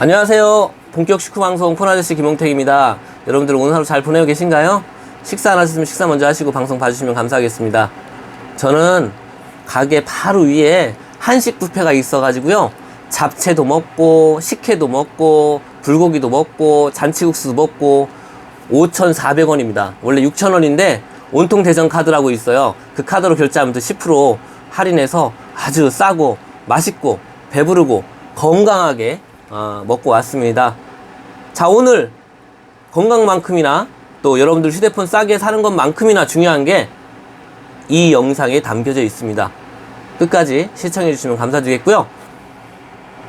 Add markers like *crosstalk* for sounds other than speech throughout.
안녕하세요. 본격 식후 방송 폰아저씨 김홍택입니다. 여러분들 오늘 하루 잘 보내고 계신가요? 식사 안 하셨으면 식사 먼저 하시고 방송 봐주시면 감사하겠습니다. 저는 가게 바로 위에 한식 뷔페가 있어가지고요. 잡채도 먹고, 식혜도 먹고, 불고기도 먹고, 잔치국수도 먹고, 5,400원입니다. 원래 6,000원인데, 온통 대전 카드라고 있어요. 그 카드로 결제하면 또 10% 할인해서 아주 싸고, 맛있고, 배부르고, 건강하게 어, 먹고 왔습니다. 자, 오늘 건강만큼이나 또 여러분들 휴대폰 싸게 사는 것만큼이나 중요한 게 이 영상에 담겨져 있습니다. 끝까지 시청해 주시면 감사드리겠고요.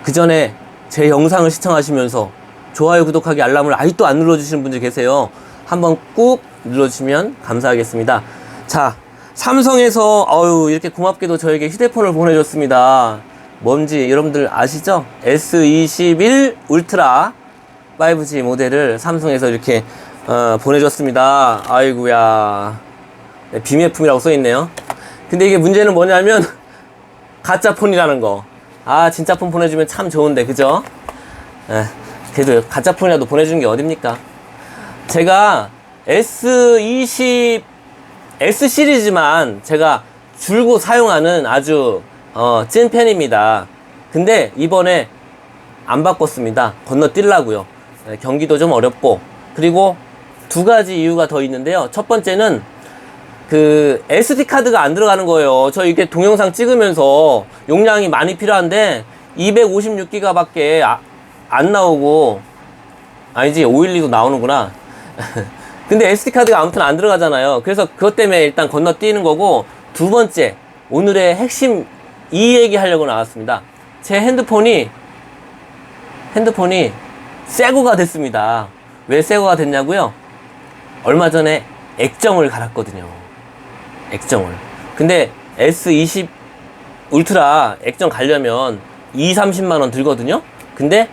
그 전에 제 영상을 시청하시면서 좋아요, 구독하기, 알람을 아직도 안 눌러주시는 분들 계세요. 한번 꾹 눌러주시면 감사하겠습니다. 자, 삼성에서 어유 이렇게 고맙게도 저에게 휴대폰을 보내줬습니다. 뭔지 여러분들 아시죠? S21 울트라 5G 모델을 삼성에서 이렇게 어, 보내줬습니다. 아이구야. 네, 비매품이라고 써있네요. 근데 이게 문제는 뭐냐면 *laughs* 가짜 폰이라는 거. 아 진짜 폰 보내주면 참 좋은데 그죠? 에, 그래도 가짜 폰이라도 보내주는 게 어딥니까? 제가 S20 S 시리즈만 제가 줄곧 사용하는 아주 어, 찐 팬입니다. 근데 이번에 안 바꿨습니다. 건너뛸라고요. 네, 경기도 좀 어렵고 그리고 두 가지 이유가 더 있는데요. 첫 번째는 그 SD 카드가 안 들어가는 거예요. 저 이게 동영상 찍으면서 용량이 많이 필요한데 256기가밖에 아, 안 나오고 아니지 512도 나오는구나. *laughs* 근데 SD 카드가 아무튼 안 들어가잖아요. 그래서 그것 때문에 일단 건너뛰는 거고 두 번째 오늘의 핵심 이 얘기 하려고 나왔습니다. 제 핸드폰이 핸드폰이 새거가 됐습니다. 왜 새거가 됐냐고요? 얼마 전에 액정을 갈았거든요. 액정을. 근데 S20 울트라 액정 가려면 2, 30만 원 들거든요. 근데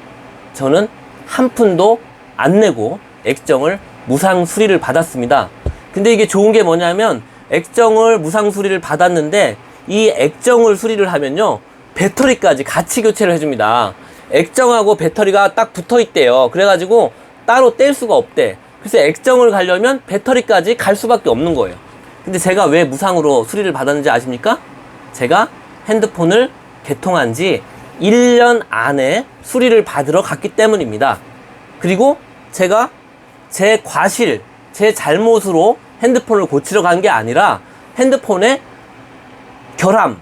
저는 한 푼도 안 내고 액정을 무상 수리를 받았습니다. 근데 이게 좋은 게 뭐냐면 액정을 무상 수리를 받았는데 이 액정을 수리를 하면요. 배터리까지 같이 교체를 해줍니다. 액정하고 배터리가 딱 붙어 있대요. 그래가지고 따로 뗄 수가 없대. 그래서 액정을 가려면 배터리까지 갈 수밖에 없는 거예요. 근데 제가 왜 무상으로 수리를 받았는지 아십니까? 제가 핸드폰을 개통한 지 1년 안에 수리를 받으러 갔기 때문입니다. 그리고 제가 제 과실, 제 잘못으로 핸드폰을 고치러 간 게 아니라 핸드폰에 결함,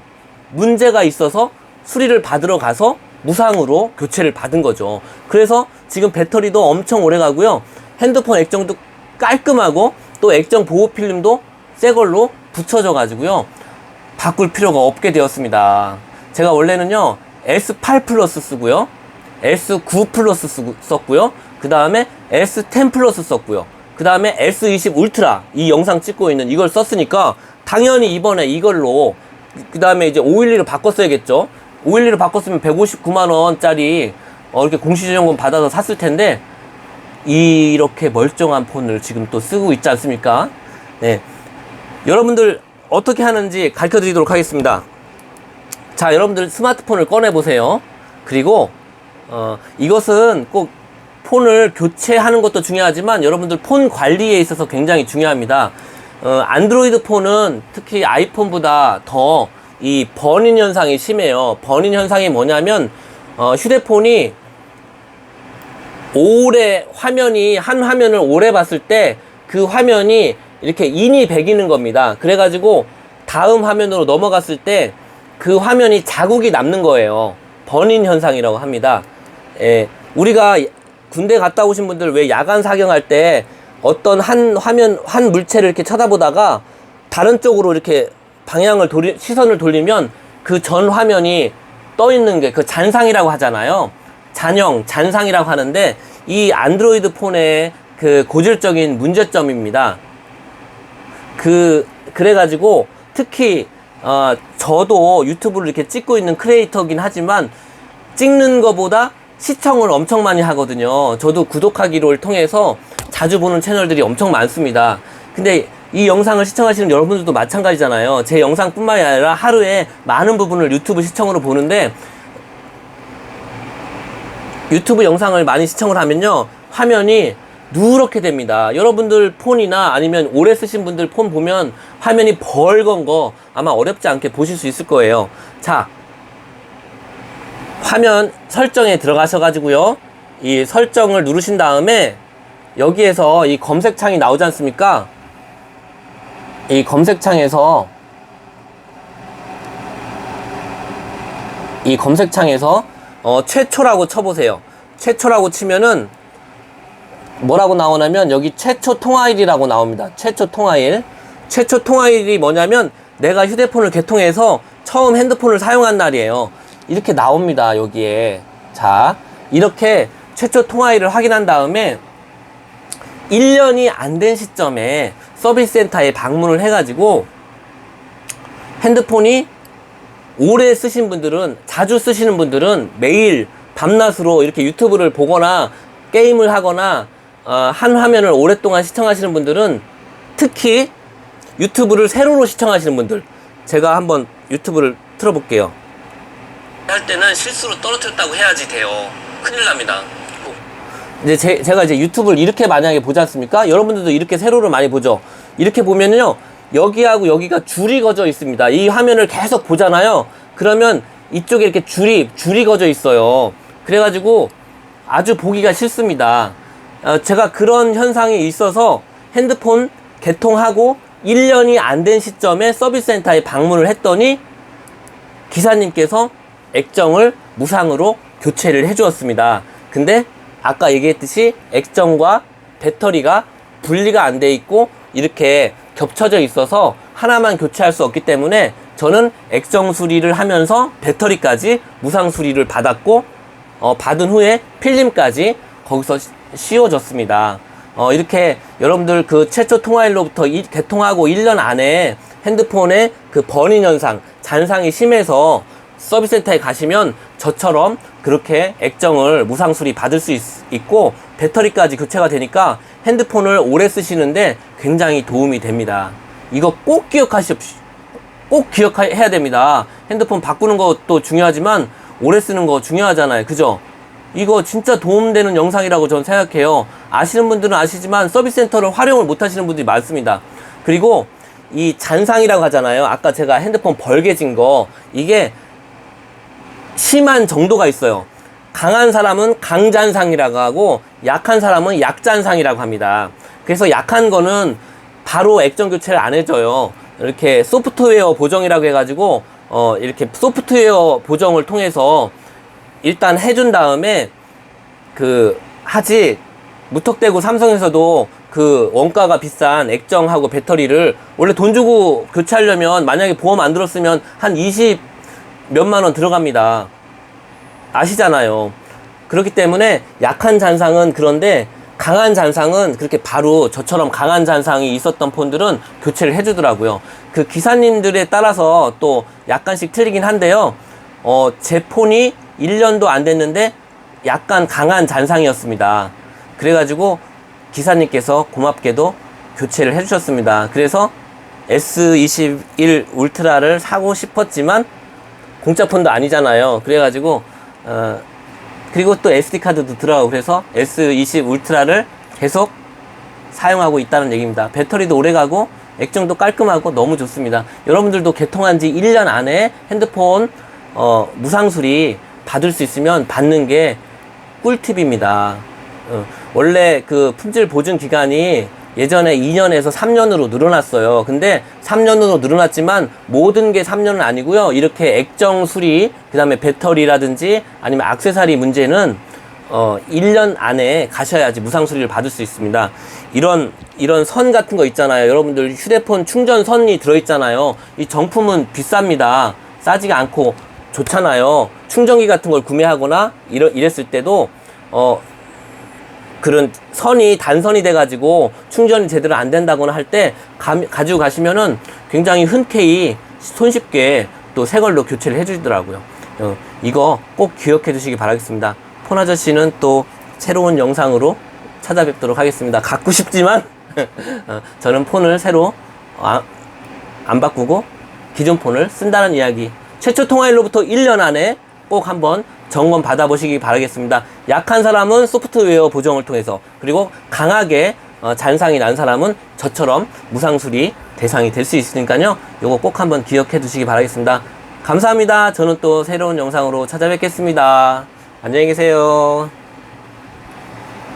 문제가 있어서 수리를 받으러 가서 무상으로 교체를 받은 거죠. 그래서 지금 배터리도 엄청 오래 가고요. 핸드폰 액정도 깔끔하고 또 액정 보호 필름도 새 걸로 붙여져 가지고요. 바꿀 필요가 없게 되었습니다. 제가 원래는요, S8 플러스 쓰고요. S9 플러스 쓰고, 썼고요. 그 다음에 S10 플러스 썼고요. 그 다음에 S20 울트라 이 영상 찍고 있는 이걸 썼으니까 당연히 이번에 이걸로 그 다음에 이제 512를 바꿨어야겠죠. 512를 바꿨으면 159만 원짜리 어, 이렇게 공시지원금 받아서 샀을 텐데 이렇게 멀쩡한 폰을 지금 또 쓰고 있지 않습니까? 네. 여러분들 어떻게 하는지 가르쳐 드리도록 하겠습니다. 자, 여러분들 스마트폰을 꺼내 보세요. 그리고 어, 이것은 꼭 폰을 교체하는 것도 중요하지만 여러분들 폰 관리에 있어서 굉장히 중요합니다. 어, 안드로이드 폰은 특히 아이폰보다 더 이 버닝 현상이 심해요. 버닝 현상이 뭐냐면 어, 휴대폰이 오래 화면이 한 화면을 오래 봤을 때 그 화면이 이렇게 인이 배기는 겁니다. 그래가지고 다음 화면으로 넘어갔을 때 그 화면이 자국이 남는 거예요. 버닝 현상이라고 합니다. 예, 우리가 군대 갔다 오신 분들 왜 야간 사경할 때 어떤 한 화면 한 물체를 이렇게 쳐다보다가 다른 쪽으로 이렇게 방향을 돌리 시선을 돌리면 그 전 화면이 떠 있는 게 그 잔상이라고 하잖아요. 잔형, 잔상이라고 하는데 이 안드로이드 폰의 그 고질적인 문제점입니다. 그 그래가지고 특히 어 저도 유튜브를 이렇게 찍고 있는 크리에이터긴 하지만 찍는 거보다 시청을 엄청 많이 하거든요. 저도 구독하기를 통해서 자주 보는 채널들이 엄청 많습니다. 근데 이 영상을 시청하시는 여러분들도 마찬가지잖아요. 제 영상뿐만이 아니라 하루에 많은 부분을 유튜브 시청으로 보는데 유튜브 영상을 많이 시청을 하면요 화면이 누렇게 됩니다 여러분들 폰이나 아니면 오래 쓰신 분들 폰 보면 화면이 벌건 거 아마 어렵지 않게 보실 수 있을 거예요 자 화면 설정에 들어가셔 가지고요 이 설정을 누르신 다음에 여기에서 이 검색창이 나오지 않습니까 이 검색창에서 이 검색창에서 어, 최초라고 쳐보세요. 최초라고 치면은 뭐라고 나오냐면 여기 최초 통화일이라고 나옵니다. 최초 통화일. 최초 통화일이 뭐냐면 내가 휴대폰을 개통해서 처음 핸드폰을 사용한 날이에요. 이렇게 나옵니다. 여기에. 자, 이렇게 최초 통화일을 확인한 다음에 1년이 안 된 시점에 서비스 센터에 방문을 해가지고 핸드폰이 오래 쓰신 분들은 자주 쓰시는 분들은 매일 밤낮으로 이렇게 유튜브를 보거나 게임을 하거나 어, 한 화면을 오랫동안 시청하시는 분들은 특히 유튜브를 세로로 시청하시는 분들 제가 한번 유튜브를 틀어볼게요. 할 때는 실수로 떨어뜨렸다고 해야지 돼요. 큰일 납니다 이제 제, 제가 이제 유튜브를 이렇게 만약에 보지 않습니까 여러분들도 이렇게 세로로 많이 보죠 이렇게 보면은요 여기하고 여기가 줄이 거져 있습니다. 이 화면을 계속 보잖아요. 그러면 이쪽에 이렇게 줄이 줄이 거져 있어요. 그래가지고 아주 보기가 싫습니다. 어, 제가 그런 현상이 있어서 핸드폰 개통하고 1년이 안 된 시점에 서비스 센터에 방문을 했더니 기사님께서 액정을 무상으로 교체를 해 주었습니다. 근데 아까 얘기했듯이 액정과 배터리가 분리가 안 돼 있고 이렇게 겹쳐져 있어서 하나만 교체할 수 없기 때문에 저는 액정 수리를 하면서 배터리까지 무상 수리를 받았고 어, 받은 후에 필름까지 거기서 시- 씌워졌습니다. 어, 이렇게 여러분들 그 최초 통화일로부터 이, 개통하고 1년 안에 핸드폰의 그 번인 현상, 잔상이 심해서 서비스 센터에 가시면 저처럼 그렇게 액정을 무상 수리 받을 수 있, 있고 배터리까지 교체가 되니까 핸드폰을 오래 쓰시는데 굉장히 도움이 됩니다. 이거 꼭 기억하십시오. 꼭 기억해야 됩니다. 핸드폰 바꾸는 것도 중요하지만 오래 쓰는 거 중요하잖아요. 그죠? 이거 진짜 도움되는 영상이라고 저는 생각해요. 아시는 분들은 아시지만 서비스 센터를 활용을 못 하시는 분들이 많습니다. 그리고 이 잔상이라고 하잖아요. 아까 제가 핸드폰 벌게진 거 이게 심한 정도가 있어요. 강한 사람은 강잔상이라고 하고 약한 사람은 약잔상이라고 합니다. 그래서 약한 거는 바로 액정 교체를 안 해줘요. 이렇게 소프트웨어 보정이라고 해가지고 어 이렇게 소프트웨어 보정을 통해서 일단 해준 다음에 그 하지 무턱대고 삼성에서도 그 원가가 비싼 액정하고 배터리를 원래 돈 주고 교체하려면 만약에 보험 안 들었으면 한 20 몇만 원 들어갑니다. 아시잖아요. 그렇기 때문에 약한 잔상은 그런데 강한 잔상은 그렇게 바로 저처럼 강한 잔상이 있었던 폰들은 교체를 해주더라고요. 그 기사님들에 따라서 또 약간씩 틀리긴 한데요. 어, 제 폰이 1년도 안 됐는데 약간 강한 잔상이었습니다. 그래가지고 기사님께서 고맙게도 교체를 해주셨습니다. 그래서 S21 울트라를 사고 싶었지만 공짜 폰도 아니잖아요. 그래가지고 어, 그리고 또 SD 카드도 들어가고 그래서 S20 울트라를 계속 사용하고 있다는 얘기입니다. 배터리도 오래 가고 액정도 깔끔하고 너무 좋습니다. 여러분들도 개통한 지 1년 안에 핸드폰 어, 무상 수리 받을 수 있으면 받는 게 꿀팁입니다. 어, 원래 그 품질 보증 기간이 예전에 2년에서 3년으로 늘어났어요. 근데 3년으로 늘어났지만 모든 게 3년은 아니고요. 이렇게 액정 수리, 그 다음에 배터리라든지 아니면 악세사리 문제는 어, 1년 안에 가셔야지 무상 수리를 받을 수 있습니다. 이런 이런 선 같은 거 있잖아요. 여러분들 휴대폰 충전 선이 들어 있잖아요. 이 정품은 비쌉니다. 싸지가 않고 좋잖아요. 충전기 같은 걸 구매하거나 이랬을 때도 어 그런 선이 단선이 돼가지고 충전이 제대로 안 된다거나 할 때 가지고 가시면은 굉장히 흔쾌히 손쉽게 또 새 걸로 교체를 해주더라고요. 어, 이거 꼭 기억해 주시기 바라겠습니다. 폰 아저씨는 또 새로운 영상으로 찾아뵙도록 하겠습니다. 갖고 싶지만 *laughs* 어, 저는 폰을 새로 아, 안 바꾸고 기존 폰을 쓴다는 이야기. 최초 통화일로부터 1년 안에 꼭 한번 점검 받아보시기 바라겠습니다. 약한 사람은 소프트웨어 보정을 통해서 그리고 강하게 어, 잔상이 난 사람은 저처럼 무상수리 대상이 될 수 있으니까요. 요거 꼭 한번 기억해 두시기 바라겠습니다. 감사합니다. 저는 또 새로운 영상으로 찾아뵙겠습니다. 안녕히 계세요.